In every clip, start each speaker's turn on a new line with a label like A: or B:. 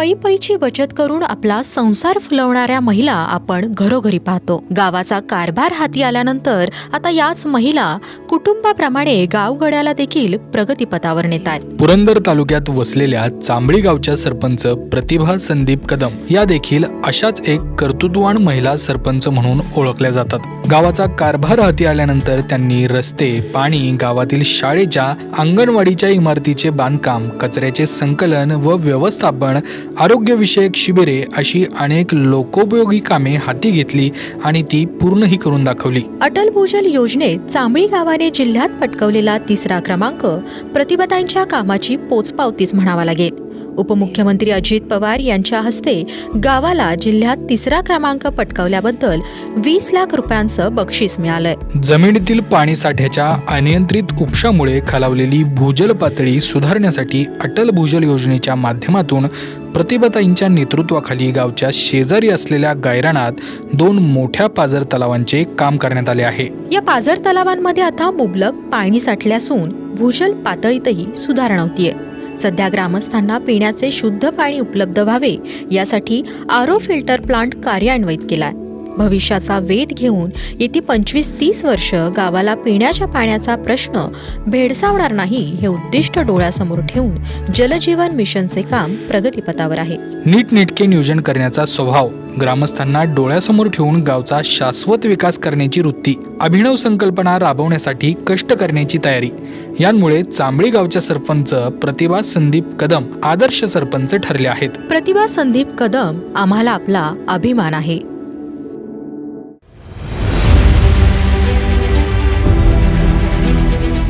A: पै पैची बचत करून आपला संसार फुलवणाऱ्या महिला आपण घरोघरी पाहतो. गावाचा कारभार हाती आल्यानंतर आता याच महिला कुटुंबाप्रमाणे गावगड्याला देखील प्रगतीपथावर नेतात. आहेत
B: पुरंदर तालुक्यात वसलेल्या चांबळी गावच्या सरपंच प्रतिभा संदीप कदम या देखील अशाच एक कर्तृत्ववान महिला सरपंच म्हणून ओळखल्या जातात. गावाचा कारभार हाती आल्यानंतर त्यांनी रस्ते पाणी गावातील शाळेच्या अंगणवाडीच्या इमारतीचे बांधकाम कचऱ्याचे संकलन व व्यवस्थापन आरोग्यविषयक शिबिरे अशी अनेक लोकोपयोगी कामे हाती घेतली आणि ती पूर्णही करून दाखवली.
A: अटल भूजल योजनेत चांबळी गावाने जिल्ह्यात पटकवलेला तिसरा क्रमांक प्रतिभाताईंच्या कामाची पोचपावतीच म्हणावा लागेल. उपमुख्यमंत्री अजित पवार यांच्या हस्ते गावाला जिल्ह्यात तिसरा क्रमांक पटकावल्याबद्दल वीस लाख रुपयांचं बक्षीस मिळालंय.
B: जमिनीतील पाणी साठ्याच्या अनियंत्रित उपशामुळे खालावलेली भूजल पातळी सुधारण्यासाठी अटल भूजल योजनेच्या माध्यमातून प्रतिभाताईंच्या नेतृत्वाखाली गावच्या शेजारी असलेल्या गायरानात दोन मोठ्या पाझर तलावांचे काम करण्यात आले आहे.
A: या पाझर तलावांमध्ये आता मुबलक पाणी साठले असून भूजल पातळीतही सुधारणा होतीये. सध्या ग्रामस्थांना पिण्याचे शुद्ध पाणी उपलब्ध व्हावे यासाठी आरो फिल्टर प्लांट कार्यान्वित केलाय. भविष्याचा वेध घेऊन येती पंचवीस तीस वर्ष गावाला पिण्याच्या पाण्याचा प्रश्न भेडसावणार नाही हे उद्दिष्ट डोळ्यासमोर ठेवून जलजीवन मिशनचे काम प्रगतीपथावर आहे.
B: नीटनेटके नियोजन करण्याचा स्वभाव ग्रामस्थांना डोळ्यासमोर ठेवून गावचा शाश्वत विकास करण्याची वृत्ती अभिनव संकल्पना राबवण्यासाठी कष्ट करण्याची तयारी यांमुळे चांबळी गावच्या सरपंच प्रतिभा संदीप कदम आदर्श सरपंच ठरले आहेत.
A: प्रतिभा संदीप कदम आम्हाला आपला अभिमान आहे.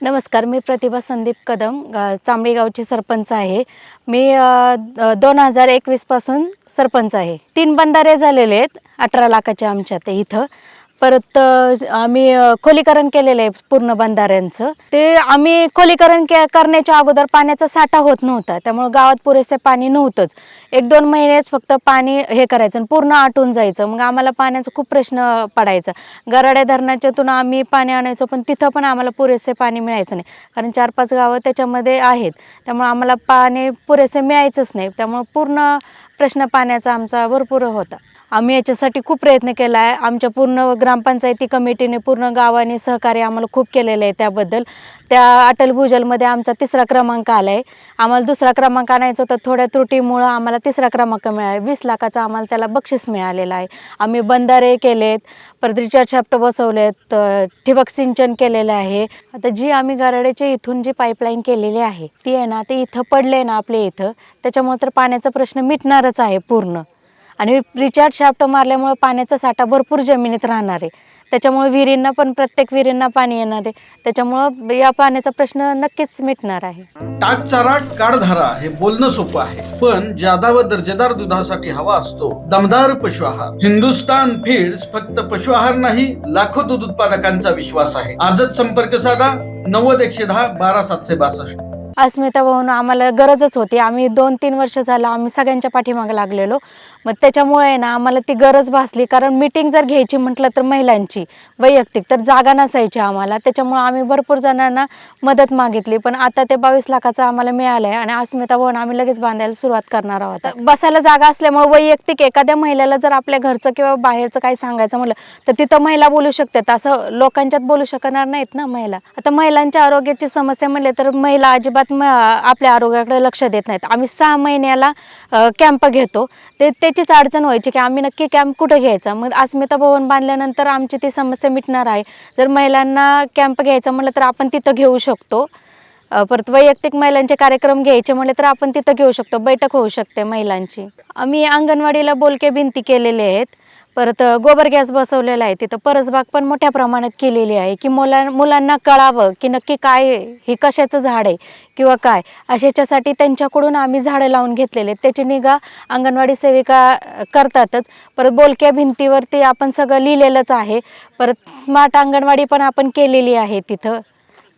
C: नमस्कार मी प्रतिभा संदीप कदम चांबळी गावची सरपंच आहे. मी दोन हजार एकवीसपासून सरपंच आहे. तीन बंधारे झालेले आहेत अठरा लाखाच्या आमच्या ते इथं. परत आम्ही खोलीकरण केलेलं आहे पूर्ण बंधाऱ्यांचं. ते आम्ही खोलीकरण के करण्याच्या अगोदर पाण्याचा साठा होत नव्हता. त्यामुळे गावात पुरेसे पाणी नव्हतंच. एक दोन महिनेच फक्त पाणी हे करायचं आणि पूर्ण आटून जायचं. मग आम्हाला पाण्याचा खूप प्रश्न पडायचा. गराड्या धरणाच्यातून आम्ही पाणी आणायचो पण तिथं पण आम्हाला पुरेसे पाणी मिळायचं नाही. कारण चार पाच गावं त्याच्यामध्ये आहेत. त्यामुळे आम्हाला पाणी पुरेसे मिळायचंच नाही. त्यामुळे पूर्ण प्रश्न पाण्याचा आमचा भरपूर होता. आम्ही याच्यासाठी खूप प्रयत्न केला आहे. आमच्या पूर्ण ग्रामपंचायती कमिटीने पूर्ण गावाने सहकार्य आम्हाला खूप केलेलं आहे त्याबद्दल. त्या अटल भूजलमध्ये आमचा तिसरा क्रमांक आला आहे आम्हाला दुसरा क्रमांक आणायचा होता. थोड्या त्रुटीमुळं आम्हाला तिसरा क्रमांक मिळाला. वीस लाखाचा आम्हाला त्याला बक्षीस मिळालेलं आहे. आम्ही बंधारे केलेत परत रिचार्ज बसवले बसवलेत ठिबक सिंचन केलेलं आहे. आता जी आम्ही गराड्याच्या इथून जी पाईपलाईन केलेली आहे ती आहे ना ते इथं पडले ना आपल्या इथं. त्याच्यामुळे तर पाण्याचा प्रश्न मिटणारच आहे पूर्ण. आणि रिचार्ज शाफ्ट मारल्यामुळे पाण्याचा साठा भरपूर जमिनीत राहणार आहे. त्याच्यामुळे विहिरींना पण प्रत्येक विहिरींना पाणी येणार आहे. त्याच्यामुळं या पाण्याचा प्रश्न नक्कीच मिटणार आहे.
D: टाक चारा काढधारा हे बोलणं सोपं आहे. पण जादा व दर्जेदार दुधासाठी हवा असतो दमदार पशु आहार. हिंदुस्तान फीड्स फक्त पशु आहार नाही लाखो दूध उत्पादकांचा विश्वास आहे. आजच संपर्क साधा नव्वद एकशे दहा बारा सातशे बासष्ट.
C: अस्मिता भाऊन आम्हाला गरजच होती. आम्ही दोन तीन वर्ष झालं आम्ही सगळ्यांच्या पाठीमागे लागलेलो. मग त्याच्यामुळे आहे ना आम्हाला ती गरज भासली. कारण मीटिंग जर घ्यायची म्हटलं तर महिलांची वैयक्तिक तर जागा नसायची आम्हाला. त्याच्यामुळे आम्ही भरपूर जणांना मदत मागितली. पण आता ते बावीस लाखाचं आम्हाला मिळालं आहे आणि अस्मिता भवन आम्ही लगेच बांधायला सुरुवात करणार आहोत. बसायला जागा असल्यामुळे वैयक्तिक एखाद्या महिलेला जर आपल्या घरचं किंवा बाहेरचं काही सांगायचं म्हटलं तर तिथं महिला बोलू शकतात. असं लोकांच्यात बोलू शकणार नाहीत ना महिला. आता महिलांच्या आरोग्याची समस्या म्हणले तर महिला अजिबात आपल्या आरोग्याकडे लक्ष देत नाहीत. आम्ही सहा महिन्याला कॅम्प घेतो. ते त्याचीच अडचण व्हायची की आम्ही नक्की कॅम्प कुठं घ्यायचा? मग अस्मिता भवन बांधल्यानंतर आमची ती समस्या मिटणार आहे. जर महिलांना कॅम्प घ्यायचा म्हटलं तर आपण तिथं घेऊ शकतो. परत वैयक्तिक महिलांचे कार्यक्रम घ्यायचे म्हटले तर आपण तिथं घेऊ शकतो. बैठक होऊ शकते महिलांची. आम्ही अंगणवाडीला बोलके भिंती केलेले आहेत. परत गोबर गॅस बसवलेला आहे. तिथं परसबाग पण मोठ्या प्रमाणात केलेली आहे की मुलां मुलांना कळावं की नक्की काय हे कशाचं झाड आहे किंवा काय? अशाच्यासाठी त्यांच्याकडून आम्ही झाडं लावून घेतलेले आहेत. त्याची निगा अंगणवाडी सेविका करतातच. परत बोलक्या भिंतीवरती आपण सगळं लिहिलेलंच आहे. परत स्मार्ट अंगणवाडी पण आपण केलेली आहे तिथं.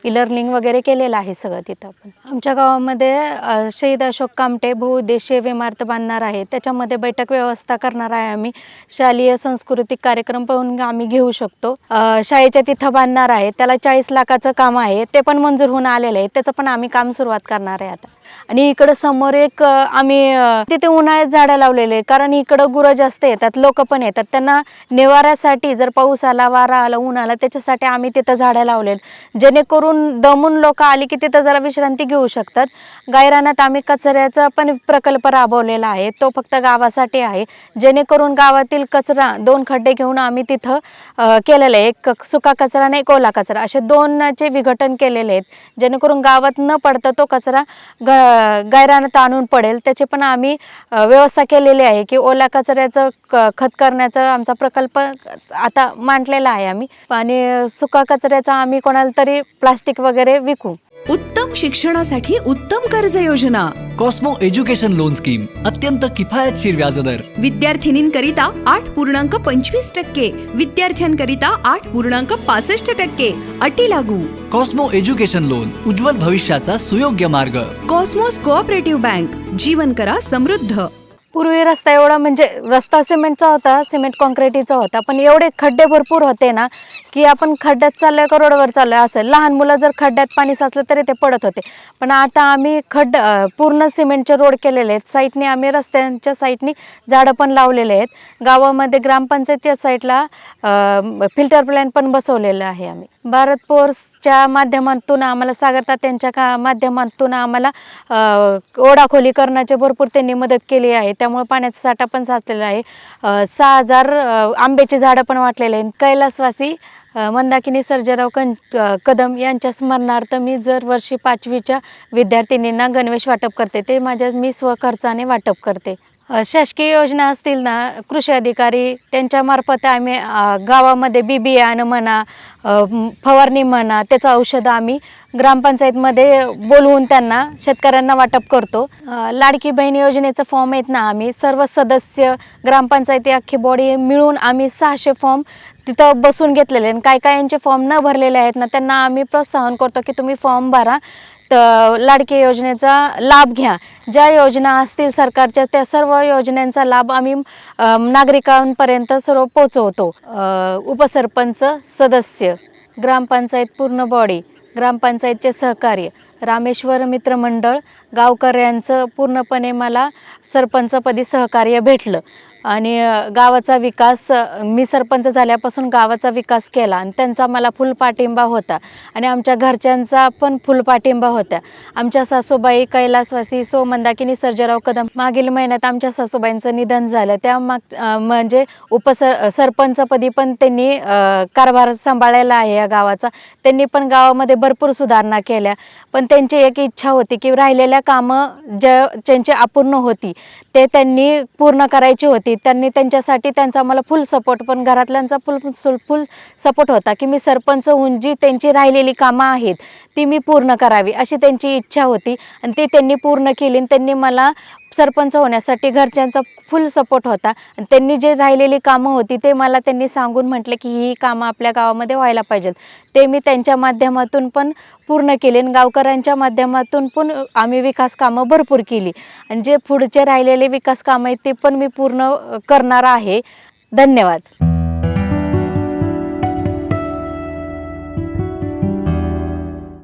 C: ई लर्निंग वगैरे केलेलं आहे सगळं तिथं पण. आमच्या गावामध्ये शहीद अशोक कामटे बहुउद्देशीय इमारत बांधणार आहे. त्याच्यामध्ये बैठक व्यवस्था करणार आहे आम्ही. शालेय सांस्कृतिक कार्यक्रम पण आम्ही घेऊ शकतो. शाळेच्या तिथं बांधणार आहे. त्याला चाळीस लाखाचं काम आहे. ते पण मंजूर होऊन आलेलं आहे. त्याचं पण आम्ही काम सुरुवात करणार आहे आता. आणि इकडं समोर एक आम्ही तिथे उन्हाळ्यात झाडं लावलेले कारण इकडं गुरं जास्त येतात लोक पण येतात त्यांना निवाऱ्यासाठी जर पाऊस आला वारा आला ऊन आला त्याच्यासाठी आम्ही तिथं झाडं लावले जेणेकरून दमून लोक आली की तिथं जरा विश्रांती घेऊ शकतात. गायरानात आम्ही कचऱ्याचा पण प्रकल्प राबवलेला आहे. तो फक्त गावासाठी आहे. जेणेकरून गावातील कचरा दोन खड्डे घेऊन आम्ही तिथं अ, केलेलं आहे एक सुका कचरा आणि एक ओला कचरा. असे दोनचे विघटन केलेले आहेत. जेणेकरून गावात न पडता तो कचरा ग गायरानात आणून पडेल त्याची पण आम्ही व्यवस्था केलेली आहे की ओल्या कचऱ्याचं क खत करण्याचा आमचा प्रकल्प आता मांडलेला आहे आम्ही. आणि सुका कचऱ्याचा आम्ही कोणाला तरी प्लास्टिक वगैरे विकू.
E: उत्तम शिक्षणासाठी उत्तम कर्ज योजना
F: कॉस्मो एज्युकेशन लोन स्कीम अत्यंत किफायतशीर व्याजदर.
E: विद्यार्थिनींकरिता आठ पूर्णांक पंचवीस टक्के विद्यार्थ्यांकरिता आठ पूर्णांक पासष्ट टक्के अटी लागू.
F: कॉस्मो एज्युकेशन लोन उज्ज्वल भविष्याचा सुयोग्य मार्ग.
E: कॉस्मोस कोऑपरेटिव्ह बँक जीवन करा समृद्ध.
C: पूर्वी रस्ता एवढा म्हणजे रस्ता सिमेंटचा होता सिमेंट कॉन्क्रिटीचा होता पण एवढे खड्डे भरपूर होते ना की आपण खड्ड्यात चाललोय का रोडवर चाललोय असं. लहान मुलं जर खड्ड्यात पाणी साचलं तरी ते पडत होते. पण आता आम्ही खड्ड पूर्ण सिमेंटचे रोड केलेले आहेत. साईडने आम्ही रस्त्यांच्या साईडनी झाडं पण लावलेले आहेत. गावामध्ये ग्रामपंचायतच्या साईडला फिल्टर प्लॅन पण बसवलेलं आहे आम्ही. भारत पोर्सच्या माध्यमातून आम्हाला सागरता त्यांच्या का माध्यमातून आम्हाला ओढाखोली करण्याचे भरपूर त्यांनी मदत केली आहे. त्यामुळे पाण्याचा साठा पण साचलेला आहे. सहा हजार आंब्याची झाडं पण वाटलेले आहेत. कैलासवासी मंदाकिनी सर्जेराव कं कदम यांच्या स्मरणार्थ मी जर वर्षी पाचवीच्या विद्यार्थिनींना गणवेश वाटप करते. ते माझ्या मी स्वखर्चाने वाटप करते. शासकीय योजना असतील ना कृषी अधिकारी त्यांच्यामार्फत आम्ही गावामध्ये बी बियाणं म्हणा फवारणी म्हणा त्याचं औषधं आम्ही ग्रामपंचायतमध्ये बोलवून त्यांना शेतकऱ्यांना वाटप करतो. लाडकी बहीण योजनेचं फॉर्म आहेत ना आम्ही सर्व सदस्य ग्रामपंचायती अख्खी बॉडी मिळून आम्ही सहाशे फॉर्म तिथं बसून घेतलेले. आणि काय काय यांचे फॉर्म न भरलेले आहेत ना त्यांना आम्ही प्रोत्साहन करतो की तुम्ही फॉर्म भरा. लाडके योजनेचा लाभ घ्या. ज्या योजना असतील सरकारच्या त्या सर्व योजनांचा लाभ आम्ही नागरिकांपर्यंत सर्व पोचवतो उपसरपंच सदस्य ग्रामपंचायत पूर्ण बॉडी ग्रामपंचायतचे सहकार्य रामेश्वर मित्रमंडळ गावकऱ्यांचं पूर्णपणे मला सरपंचपदी सहकार्य भेटलं. आणि गावाचा विकास मी सरपंच झाल्यापासून गावाचा विकास केला आणि त्यांचा मला फुल पाठिंबा होता. आणि आमच्या घरच्यांचा पण फुल पाठिंबा होता आमच्या सासूबाई कैलासवासी सो मंदाकिनी सर्जेराव कदम मागील महिन्यात आमच्या सासूबाईंचं निधन झालं. त्या माग म्हणजे उपसर सरपंचपदी पण त्यांनी कारभार सांभाळलेला आहे या गावाचा. त्यांनी पण गावामध्ये भरपूर सुधारणा केल्या. पण त्यांची एक इच्छा होती की राहिलेल्या कामं ज्या ज्यांची अपूर्ण होती ते त्यांनी पूर्ण करायची होती. त्यांनी त्यांच्यासाठी त्यांचा मला फुल सपोर्ट पण घरातल्यांचा फुल फुल फुल सपोर्ट होता की मी सरपंच होऊन जी त्यांची राहिलेली कामं आहेत ती मी पूर्ण करावी अशी त्यांची इच्छा होती. आणि ती त्यांनी पूर्ण केली आणि त्यांनी मला सरपंच होण्यासाठी घरच्यांचा फुल सपोर्ट होता. आणि त्यांनी जे राहिलेली कामं होती ते मला त्यांनी सांगून म्हटले की ही कामं आपल्या गावामध्ये व्हायला पाहिजेत. ते मी त्यांच्या माध्यमातून पण पूर्ण केले आणि गावकऱ्यांच्या माध्यमातून पण आम्ही विकास कामं भरपूर केली. आणि जे पुढचे राहिलेले विकास कामं आहेत ते पण मी पूर्ण करणार आहे. धन्यवाद.